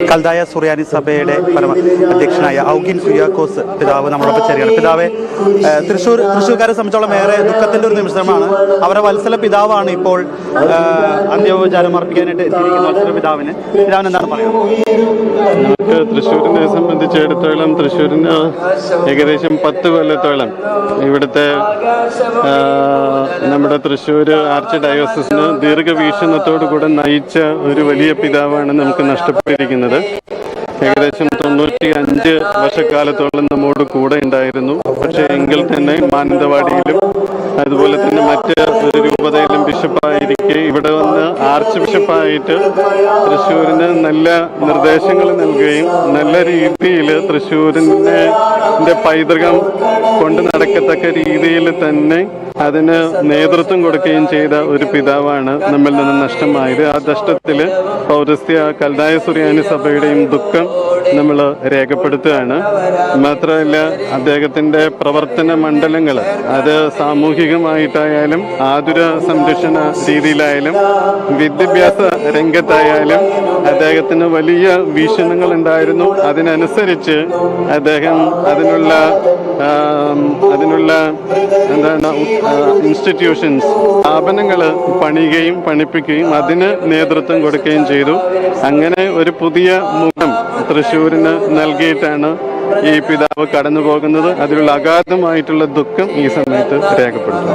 കൽതായ സുറിയാനി സഭയുടെ പരമ അധ്യക്ഷനായ ഔഗിൻ കുര്യാക്കോസ് പിതാവ് നമ്മളൊപ്പം ചേരുകയാണ്. പിതാവെ തൃശ്ശൂർ തൃശ്ശൂർക്കാരെ സംബന്ധിച്ചോളം ഏറെ ദുഃഖത്തിന്റെ ഒരു നിമിഷമാണ്. അവരുടെ വത്സല പിതാവാണ് ഇപ്പോൾ അന്ത്യോപചാരം അർപ്പിക്കാനായിട്ട് എത്തിയിരിക്കുന്ന വത്സല പിതാവിന്. പിതാവിന് എന്താണ് പറയുന്നത് തൃശ്ശൂരിനെ സംബന്ധിച്ചിടത്തോളം തൃശ്ശൂരിന് ഏകദേശം പത്ത് കൊല്ലത്തോളം ഇവിടുത്തെ നമ്മുടെ തൃശ്ശൂർ ആർച്ച് ഡയോസിന് ദീർഘവീക്ഷണത്തോടു കൂടെ നയിച്ച ഒരു വലിയ പിതാവാണ് നമുക്ക് നഷ്ടപ്പെട്ടിരിക്കുന്നത്. ഏകദേശം തൊണ്ണൂറ്റി അഞ്ച് വർഷക്കാലത്തോളം നമ്മോട് കൂടെ ഉണ്ടായിരുന്നു. പക്ഷേ എങ്കിൽ തന്നെ മാനന്തവാടിയിലും അതുപോലെ തന്നെ മറ്റ് ഒരു രൂപതയിലും ബിഷപ്പായിരിക്കെ ഇവിടെ വന്ന് ആർച്ച് ബിഷപ്പായിട്ട് തൃശ്ശൂരിന് നല്ല നിർദ്ദേശങ്ങൾ നൽകുകയും നല്ല രീതിയിൽ തൃശ്ശൂരിന്റെ പൈതൃകം കൊണ്ട് നടക്കത്തക്ക രീതിയിൽ തന്നെ അതിന് നേതൃത്വം കൊടുക്കുകയും ചെയ്ത ഒരു പിതാവാണ് നമ്മിൽ നിന്ന് നഷ്ടമായത്. ആ നഷ്ടത്തിൽ പൗരസ്ത്യ കൽതായ സുറിയാനി സഭയുടെയും ദുഃഖം നമ്മൾ രേഖപ്പെടുത്തുകയാണ്. മാത്രമല്ല അദ്ദേഹത്തിന്റെ പ്രവർത്തന മണ്ഡലങ്ങൾ അത് സാമൂഹികമായിട്ടായാലും ആതുര സംരക്ഷണ രീതിയിലായാലും വിദ്യാഭ്യാസ രംഗത്തായാലും അദ്ദേഹത്തിന് വലിയ വീക്ഷണങ്ങൾ ഉണ്ടായിരുന്നു. അതിനനുസരിച്ച് അദ്ദേഹം അതിനുള്ള അതിനുള്ള എന്താണ് ഇൻസ്റ്റിറ്റ്യൂഷൻസ് സ്ഥാപനങ്ങൾ പണിയുകയും പണിപ്പിക്കുകയും അതിന് നേതൃത്വം കൊടുക്കുകയും ചെയ്തു. അങ്ങനെ ഒരു പുതിയ മുഖം തൃശ്ശൂരിന് നൽകിയിട്ടാണ് ഈ പിതാവ് കടന്നു പോകുന്നത് അതിലുള്ള അഗാധമായിട്ടുള്ള ദുഃഖം ഈ സമയത്ത് രേഖപ്പെടുത്തുന്നു.